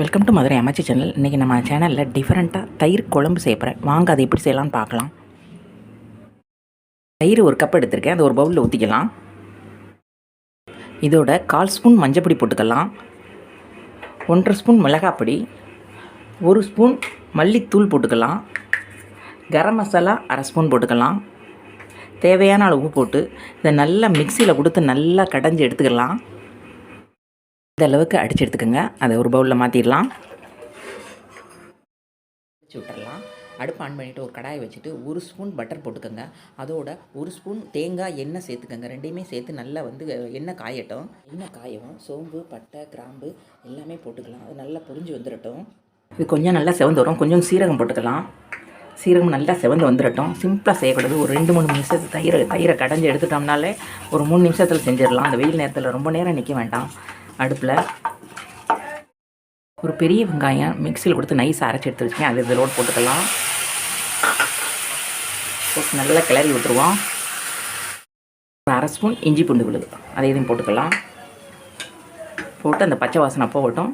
Welcome to Madurai அமைச்சி channel இன்றைக்கி நம்ம சேனலில் டிஃப்ரெண்ட்டாக தயிர் குழம்பு செய்யப்படுறேன் வாங்க அதை எப்படி செய்யலாம்னு பார்க்கலாம். தயிர் ஒரு கப் எடுத்திருக்கேன். அதை ஒரு பவுலில் ஊற்றிக்கலாம் இதோட கால் ஸ்பூன் மஞ்சப்பொடி போட்டுக்கலாம். ஒன்றரை ஸ்பூன் மிளகாப்பொடி ஒரு ஸ்பூன் மல்லித்தூள் போட்டுக்கலாம். கரம் மசாலா அரை ஸ்பூன் போட்டுக்கலாம். தேவையான அளவு போட்டு இதை நல்லா மிக்சியில் கொடுத்து நல்லா கடைஞ்சி எடுத்துக்கலாம். இந்த அளவுக்கு அடித்து எடுத்துக்கோங்க அதை ஒரு பவுலில் மாற்றிடலாம் அடிச்சு விட்டுறலாம். அடுப்பு ஆன் பண்ணிவிட்டு ஒரு கடாயை வச்சுட்டு ஒரு ஸ்பூன் பட்டர் போட்டுக்கோங்க. அதோட ஒரு ஸ்பூன் தேங்காய் எண்ணெய் சேர்த்துக்கோங்க. ரெண்டையுமே சேர்த்து நல்லா வந்து எண்ணெய் காயட்டும். எண்ணெய் காயவும் சோம்பு பட்டை கிராம்பு எல்லாமே போட்டுக்கலாம். அது நல்லா பொரிஞ்சு வந்துடட்டும் இது கொஞ்சம் நல்லா செவந்து வரும். கொஞ்சம் சீரகம் போட்டுக்கலாம். சீரகம் நல்லா செவந்து வந்துடட்டும் சிம்பிளாக செய்யக்கூடாது. ஒரு ரெண்டு மூணு நிமிஷத்து தயிரை தயிரை கடைஞ்சி எடுத்துட்டோம்னாலே ஒரு மூணு நிமிஷத்தில் செஞ்சிடலாம். அந்த வெயில் நேரத்தில் ரொம்ப நேரம் நிற்க வேண்டாம். அடுப்பில். ஒரு பெரிய வெங்காயம் மிக்சியில் கொடுத்து நைஸ் அரைச்சி எடுத்து வச்சுக்கேன். அது இதில் போட்டுக்கலாம். போட்டு நல்லா கிளறி விட்டுருவோம். ஒரு அரை ஸ்பூன் இஞ்சி பூண்டு விழுது. அதை இதையும் போட்டுக்கலாம். போட்டு அந்த பச்சை வாசனை போகட்டும்.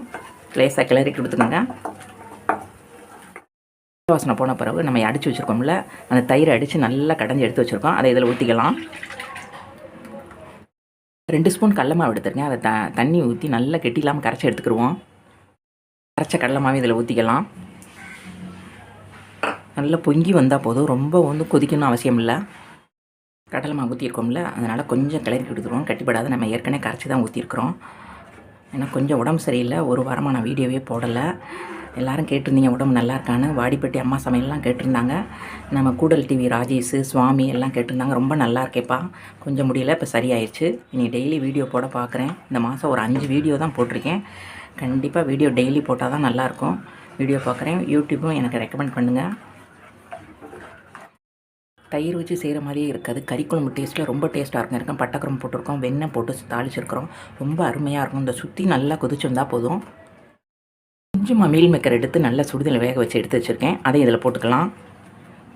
லேசாக கிளறி கொடுத்துக்கோங்க. பச்சை வாசனை போன பிறகு நம்ம அடித்து வச்சுருக்கோம்ல அந்த தயிரை அடித்து நல்லா கடைஞ்சி எடுத்து வச்சுருக்கோம். அதை இதில் ஊற்றிக்கலாம் ரெண்டு ஸ்பூன் கடலமாவு எடுத்துருக்கேன். அதை த தண்ணி ஊற்றி நல்லா கெட்டி இல்லாமல் கரைச்சி எடுத்துக்கிடுவோம். கரைச்ச கடல மாவு இதில் ஊற்றிக்கலாம் நல்லா பொங்கி வந்தால் போதும். ரொம்ப வந்து கொதிக்கணும்னு அவசியம் இல்லை. கடலை மாவு ஊற்றிருக்கோம்ல அதனால் கொஞ்சம் கிளறி கொடுத்துருவோம் கட்டிப்படாத நம்ம ஏற்கனவே கரைச்சி தான் ஊற்றிருக்கிறோம் ஏன்னா கொஞ்சம் உடம்பு சரியில்லை. ஒரு வாரமாக நான் வீடியோவே போடலை. எல்லாரும் கேட்டிருந்தீங்க உடம்பு நல்லா இருக்கான்னு. வாடிப்பட்டி அம்மா சமையல்லாம் கேட்டிருந்தாங்க. நம்ம கூடல் டிவி ராஜேஷ் சுவாமி எல்லாம் கேட்டிருந்தாங்க. ரொம்ப நல்லா இருக்கேப்பா. கொஞ்சம் முடியல இப்போ சரியாயிடுச்சு இனி டெய்லி வீடியோ போட பார்க்குறேன் இந்த மாதம் ஒரு அஞ்சு வீடியோ தான் போட்டிருக்கேன். கண்டிப்பாக வீடியோ டெய்லி போட்டால் தான் நல்லாயிருக்கும் வீடியோ பார்க்குறேன் யூடியூப்பும் எனக்கு ரெக்கமெண்ட் பண்ணுங்கள் தயிர் வச்சு செய்கிற மாதிரியே இருக்காது. கறிக்குழம்பு டேஸ்ட்டில் ரொம்ப டேஸ்ட்டாக இருக்கும். இருக்கும் பட்டக்குரம் போட்டிருக்கோம். வெண்ணெய் போட்டு தாளிச்சிருக்கிறோம். ரொம்ப அருமையாக இருக்கும். இந்த சுற்றி நல்லா கொதிச்சு வந்தால் போதும். கொஞ்சமாக மீல் மேக்கர் எடுத்து நல்லா சுடுதலை வேக வச்சு எடுத்து வச்சுருக்கேன். அதை இதில் போட்டுக்கலாம்.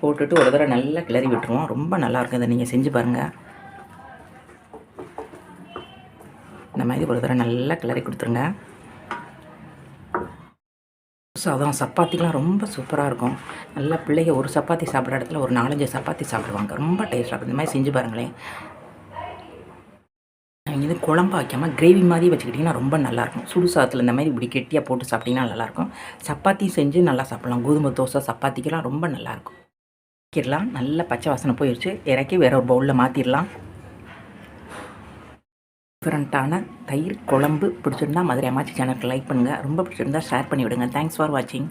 போட்டுட்டு ஒரு தடவை நல்லா கிளறி விட்டுருவோம். ரொம்ப நல்லாயிருக்கும் இதை நீங்கள் செஞ்சு பாருங்கள் இந்த மாதிரி ஒரு தடவை நல்லா கிளறி கொடுத்துருங்க. சாதம் சப்பாத்திலாம் ரொம்ப சூப்பராக இருக்கும். நல்லா பிள்ளைங்க ஒரு சப்பாத்தி சாப்பிட்ற இடத்துல ஒரு நாலஞ்சு சப்பாத்தி சாப்பிடுவாங்க. ரொம்ப டேஸ்ட்டாக இருக்கும். இந்த மாதிரி செஞ்சு பாருங்களேன். இது குழம்பு வைக்காமல் கிரேவி மாதிரி வச்சுக்கிட்டிங்கன்னா ரொம்ப நல்லாயிருக்கும். சுடு சாதத்தில் இந்த மாதிரி இப்படி கெட்டியாக போட்டு சாப்பிட்டிங்கன்னா நல்லாயிருக்கும். சப்பாத்தி செஞ்சு நல்லா சாப்பிட்லாம். கோதுமை தோசை சப்பாத்திக்கெல்லாம் ரொம்ப நல்லாயிருக்கும். வைக்கிடலாம் நல்ல பச்சை வாசனை போயிடுச்சு இறக்கி வேற ஒரு பவுலில் மாற்றிடலாம் டிஃப்ரெண்ட்டான தயிர் குழம்பு பிடிச்சிருந்தா மதுரை அம்மாச்சி சேனலுக்கு லைக் பண்ணுங்கள் ரொம்ப பிடிச்சிருந்தா ஷேர் பண்ணி விடுங்க தேங்க்ஸ் ஃபார் வாட்சிங்